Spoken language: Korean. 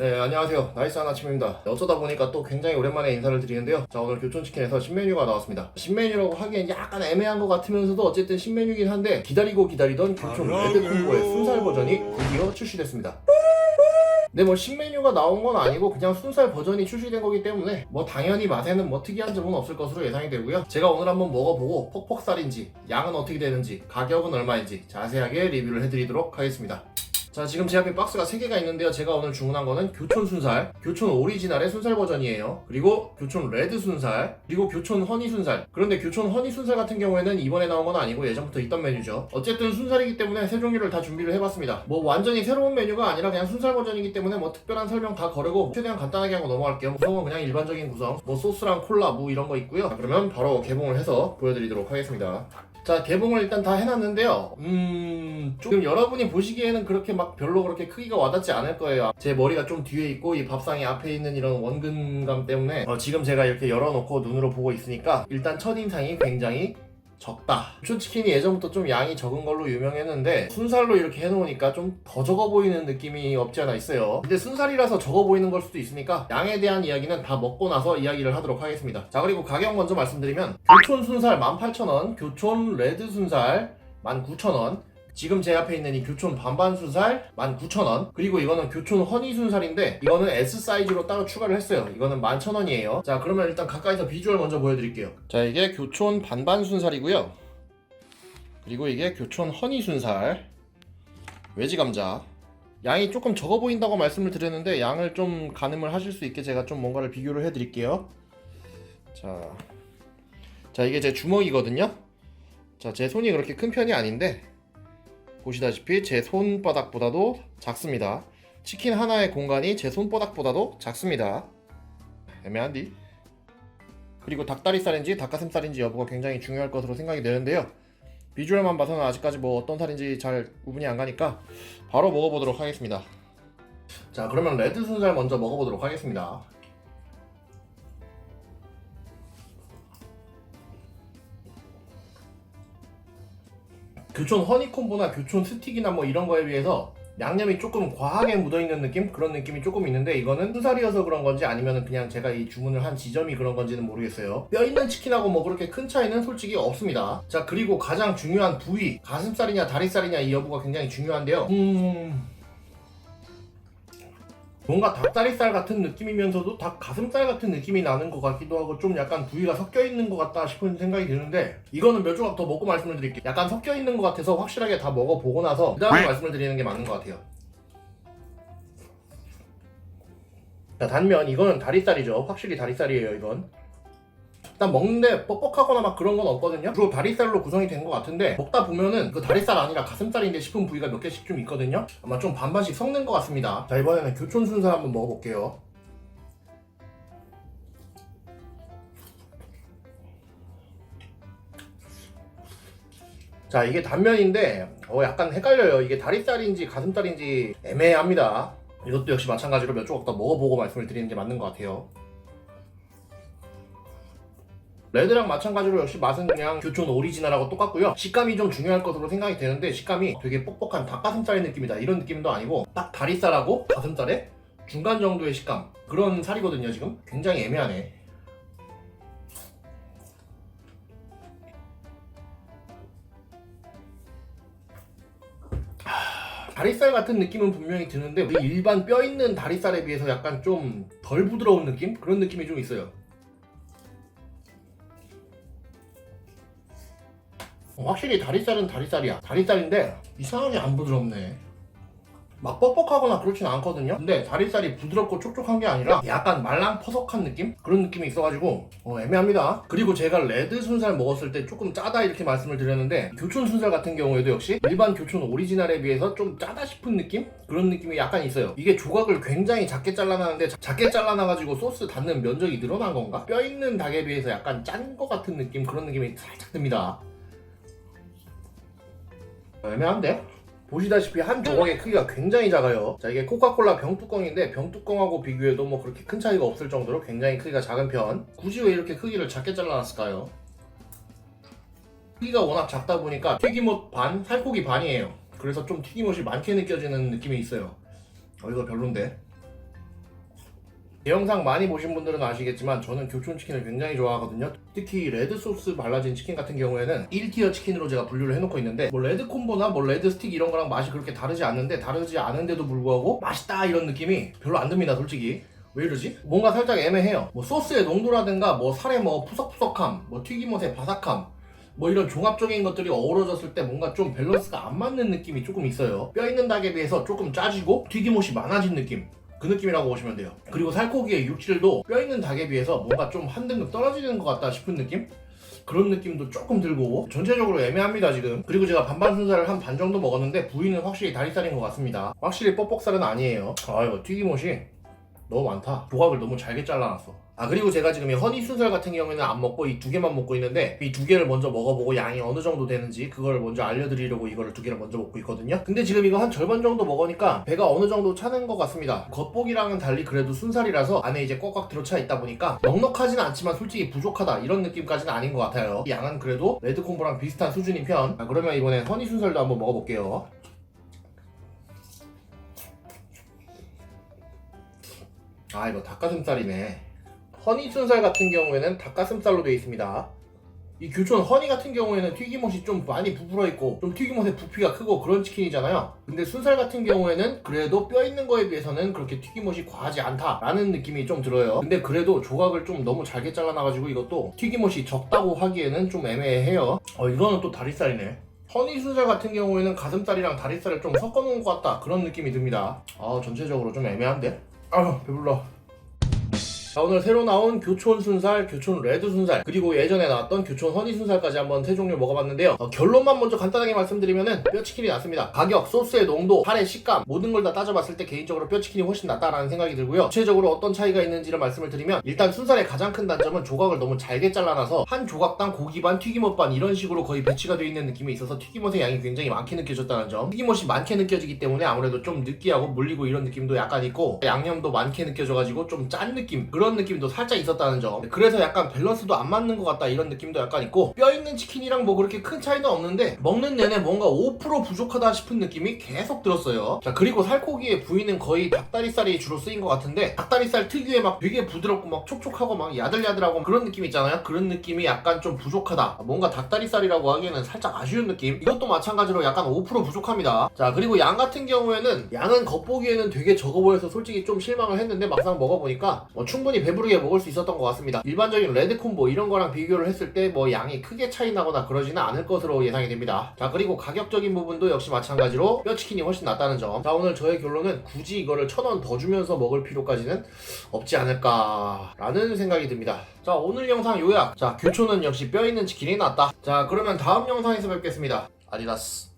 네, 안녕하세요. 나이스한 아침입니다. 어쩌다 보니까 또 굉장히 오랜만에 인사를 드리는데요. 자, 오늘 교촌치킨에서 신메뉴가 나왔습니다. 신메뉴라고 하기엔 약간 애매한 것 같으면서도 어쨌든 신메뉴긴 한데 기다리고 기다리던 교촌 레드 콤보의 순살 버전이 드디어 출시됐습니다. 네, 뭐 신메뉴가 나온 건 아니고 그냥 순살 버전이 출시된 거기 때문에 뭐 당연히 맛에는 뭐 특이한 점은 없을 것으로 예상이 되고요. 제가 오늘 한번 먹어보고 퍽퍽살인지 양은 어떻게 되는지 가격은 얼마인지 자세하게 리뷰를 해드리도록 하겠습니다. 자 지금 제 앞에 박스가 3개가 있는데요. 제가 오늘 주문한 거는 교촌 순살 교촌 오리지널의 순살 버전이에요. 그리고 교촌 레드 순살 그리고 교촌 허니 순살. 그런데 교촌 허니 순살 같은 경우에는 이번에 나온 건 아니고 예전부터 있던 메뉴죠. 어쨌든 순살이기 때문에 세 종류를 다 준비를 해봤습니다. 뭐 완전히 새로운 메뉴가 아니라 그냥 순살 버전이기 때문에 뭐 특별한 설명 다 거르고 최대한 간단하게 하고 넘어갈게요. 구성은 그냥 일반적인 구성 뭐 소스랑 콜라 무 이런 거 있고요. 자, 그러면 바로 개봉을 해서 보여드리도록 하겠습니다 자 개봉을 일단 다 해놨는데요. 음 조금 여러분이 보시기에는 그렇게 막 별로 그렇게 크기가 와닿지 않을 거예요. 제 머리가 좀 뒤에 있고 이 밥상이 앞에 있는 이런 원근감 때문에 어, 지금 제가 이렇게 열어놓고 눈으로 보고 있으니까 일단 첫인상이 굉장히 적다. 쇼치킨이 예전부터 좀 양이 적은 걸로 유명했는데 순살로 이렇게 해놓으니까 좀 더 적어 보이는 느낌이 없지 않아 있어요. 근데 순살이라서 적어 보이는 걸 수도 있으니까 양에 대한 이야기는 다 먹고 나서 이야기를 하도록 하겠습니다. 자 그리고 가격 먼저 말씀드리면 교촌 순살 18,000원, 교촌 레드 순살 19,000원, 지금 제 앞에 있는 이 교촌 반반 순살 19,000원. 그리고 이거는 교촌 허니 순살인데 이거는 S 사이즈로 따로 추가를 했어요. 이거는 11,000원이에요. 자 그러면 일단 가까이서 비주얼 먼저 보여드릴게요. 자 이게 교촌 반반 순살이고요. 그리고 이게 교촌 허니 순살. 외지 감자. 양이 조금 적어 보인다고 말씀을 드렸는데 양을 좀 가늠을 하실 수 있게 제가 좀 뭔가를 비교를 해드릴게요. 자, 자 이게 제 주먹이거든요. 자 제 손이 그렇게 큰 편이 아닌데 보시다시피 제 손바닥보다도 작습니다. 치킨 하나의 공간이 제 손바닥보다도 작습니다. 애매한디? 그리고 닭다리살인지 닭가슴살인지 여부가 굉장히 중요할 것으로 생각이 되는데요. 비주얼만 봐서는 아직까지 뭐 어떤 살인지 잘 구분이 안 가니까 바로 먹어보도록 하겠습니다. 자 그러면 레드 순살 먼저 먹어보도록 하겠습니다. 교촌 허니콤보나 교촌 스틱이나 뭐 이런 거에 비해서 양념이 조금 과하게 묻어있는 느낌? 그런 느낌이 조금 있는데 이거는 순살이어서 그런 건지 아니면 그냥 제가 이 주문을 한 지점이 그런 건지는 모르겠어요. 뼈 있는 치킨하고 뭐 그렇게 큰 차이는 솔직히 없습니다. 자 그리고 가장 중요한 부위 가슴살이냐 다리살이냐 이 여부가 굉장히 중요한데요. 음... 뭔가 닭다리살 같은 느낌이면서도 닭 가슴살 같은 느낌이 나는 것 같기도 하고 좀 약간 부위가 섞여 있는 것 같다 싶은 생각이 드는데 이거는 몇 조각 더 먹고 말씀을 드릴게요. 약간 섞여 있는 것 같아서 확실하게 다 먹어보고 나서 그 다음에 말씀을 드리는 게 맞는 것 같아요. 자, 단면 이거는 다리살이죠. 확실히 다리살이에요 이건. 일단 먹는데 뻑뻑하거나 막 그런 건 없거든요. 주로 다리살로 구성이 된 것 같은데 먹다 보면은 그 다리살 아니라 가슴살인데 싶은 부위가 몇 개씩 좀 있거든요. 아마 좀 반반씩 섞는 것 같습니다. 자 이번에는 교촌 순살 한번 먹어볼게요. 자 이게 단면인데 어 약간 헷갈려요. 이게 다리살인지 가슴살인지 애매합니다. 이것도 역시 마찬가지로 몇 조각 더 먹어보고 말씀을 드리는 게 맞는 것 같아요. 레드랑 마찬가지로 역시 맛은 그냥 교촌 오리지널하고 똑같고요. 식감이 좀 중요할 것으로 생각이 되는데 식감이 되게 뻑뻑한 닭가슴살의 느낌이다 이런 느낌도 아니고 딱 다리살하고 가슴살의 중간 정도의 식감 그런 살이거든요 지금 굉장히 애매하네. 하, 다리살 같은 느낌은 분명히 드는데 일반 뼈 있는 다리살에 비해서 약간 좀 덜 부드러운 느낌? 그런 느낌이 좀 있어요. 어, 확실히 다리살은 다리살이야. 다리살인데 이상하게 안 부드럽네. 막 뻑뻑하거나 그렇진 않거든요. 근데 다리살이 부드럽고 촉촉한 게 아니라 약간 말랑 퍼석한 느낌? 그런 느낌이 있어가지고 어, 애매합니다. 그리고 제가 레드 순살 먹었을 때 조금 짜다 이렇게 말씀을 드렸는데 교촌 순살 같은 경우에도 역시 일반 교촌 오리지널에 비해서 좀 짜다 싶은 느낌? 그런 느낌이 약간 있어요. 이게 조각을 굉장히 작게 잘라놨는데 자- 작게 잘라놔가지고 소스 닿는 면적이 늘어난 건가? 뼈 있는 닭에 비해서 약간 짠것 같은 느낌? 그런 느낌이 살짝 듭니다. 애매한데? 보시다시피 한 조각의 크기가 굉장히 작아요. 자, 이게 코카콜라 병뚜껑인데 병뚜껑하고 비교해도 뭐 그렇게 큰 차이가 없을 정도로 굉장히 크기가 작은 편. 굳이 왜 이렇게 크기를 작게 잘라놨을까요? 크기가 워낙 작다 보니까 튀김옷 반, 살코기 반이에요. 그래서 좀 튀김옷이 많게 느껴지는 느낌이 있어요. 어, 이거 별론데. 제 영상 많이 보신 분들은 아시겠지만 저는 교촌 치킨을 굉장히 좋아하거든요. 특히 레드 소스 발라진 치킨 같은 경우에는 1티어 치킨으로 제가 분류를 해놓고 있는데 뭐 레드 콤보나 뭐 레드 스틱 이런 거랑 맛이 그렇게 다르지 않는데 다르지 않은데도 불구하고 맛있다 이런 느낌이 별로 안 듭니다 솔직히. 왜 이러지? 뭔가 살짝 애매해요. 뭐 소스의 농도라든가 뭐 살의 뭐 푸석푸석함, 뭐 튀김옷의 바삭함, 뭐 이런 종합적인 것들이 어우러졌을 때 뭔가 좀 밸런스가 안 맞는 느낌이 조금 있어요. 뼈 있는 닭에 비해서 조금 짜지고 튀김옷이 많아진 느낌. 그 느낌이라고 보시면 돼요. 그리고 살코기의 육질도 뼈 있는 닭에 비해서 뭔가 좀 한 등급 떨어지는 것 같다 싶은 느낌? 그런 느낌도 조금 들고 전체적으로 애매합니다 지금 그리고 제가 반반 순살을 한 반 정도 먹었는데 부위는 확실히 다리살인 것 같습니다 확실히 뻑뻑살은 아니에요 아 이거 튀김옷이 너무 많다. 조각을 너무 잘게 잘라놨어. 아 그리고 제가 지금 이 허니 순살 같은 경우에는 안 먹고 이 두 개만 먹고 있는데 이 두 개를 먼저 먹어보고 양이 어느 정도 되는지 그걸 먼저 알려드리려고 이거를 두 개를 먼저 먹고 있거든요. 근데 지금 이거 한 절반 정도 먹으니까 배가 어느 정도 차는 것 같습니다. 겉보기랑은 달리 그래도 순살이라서 안에 이제 꽉꽉 들어차 있다 보니까 넉넉하진 않지만 솔직히 부족하다 이런 느낌까지는 아닌 것 같아요. 이 양은 그래도 레드콤보랑 비슷한 수준인 편. 아, 그러면 이번엔 허니 순살도 한번 먹어볼게요 아 이거 닭가슴살이네. 허니 순살 같은 경우에는 닭가슴살로 되어 있습니다. 이 교촌 허니 같은 경우에는 튀김옷이 좀 많이 부풀어 있고 좀 튀김옷의 부피가 크고 그런 치킨이잖아요. 근데 순살 같은 경우에는 그래도 뼈 있는 거에 비해서는 그렇게 튀김옷이 과하지 않다라는 느낌이 좀 들어요. 근데 그래도 조각을 좀 너무 잘게 잘라놔가지고 이것도 튀김옷이 적다고 하기에는 좀 애매해요. 어 이거는 또 다리살이네. 허니 순살 같은 경우에는 가슴살이랑 다리살을 좀 섞어 놓은 것 같다. 그런 느낌이 듭니다. 아 전체적으로 좀 애매한데 아 배불러 자 오늘 새로 나온 교촌 순살, 교촌 레드 순살 그리고 예전에 나왔던 교촌 허니 순살까지 한번 세 종류 먹어봤는데요. 어, 결론만 먼저 간단하게 말씀드리면은 뼈치킨이 낫습니다. 가격, 소스의 농도, 살의 식감 모든 걸 다 따져봤을 때 개인적으로 뼈치킨이 훨씬 낫다라는 생각이 들고요. 구체적으로 어떤 차이가 있는지를 말씀을 드리면 일단 순살의 가장 큰 단점은 조각을 너무 잘게 잘라놔서 한 조각당 고기 반, 튀김옷 반 이런 식으로 거의 배치가 되어 있는 느낌이 있어서 튀김옷의 양이 굉장히 많게 느껴졌다는 점. 튀김옷이 많게 느껴지기 때문에 아무래도 좀 느끼하고 물리고 이런 느낌도 약간 있고 양념도 많게 느껴져가지고 좀 짠 느낌 그런 느낌도 살짝 있었다는 점. 그래서 약간 밸런스도 안 맞는 것 같다 이런 느낌도 약간 있고 뼈 있는 치킨이랑 뭐 그렇게 큰 차이는 없는데 먹는 내내 뭔가 5% 부족하다 싶은 느낌이 계속 들었어요. 자 그리고 살코기의 부위는 거의 닭다리살이 주로 쓰인 것 같은데 닭다리살 특유의 막 되게 부드럽고 막 촉촉하고 막 야들야들하고 그런 느낌 있잖아요. 그런 느낌이 약간 좀 부족하다. 뭔가 닭다리살이라고 하기에는 살짝 아쉬운 느낌. 이것도 마찬가지로 약간 5% 부족합니다. 자 그리고 양 같은 경우에는 양은 겉보기에는 되게 적어 보여서 솔직히 좀 실망을 했는데 막상 먹어보니까 뭐 충분히 배부르게 먹을 수 있었던 것 같습니다. 일반적인 레드 콤보 이런 거랑 비교를 했을 때 뭐 양이 크게 차이 나거나 그러지는 않을 것으로 예상이 됩니다. 자 그리고 가격적인 부분도 역시 마찬가지로 뼈치킨이 훨씬 낫다는 점 자 오늘 저의 결론은 굳이 이거를 천 원 더 주면서 먹을 필요까지는 없지 않을까라는 생각이 듭니다. 자 오늘 영상 요약. 자 교촌은 역시 뼈 있는 치킨이 낫다. 자 그러면 다음 영상에서 뵙겠습니다. 아디다스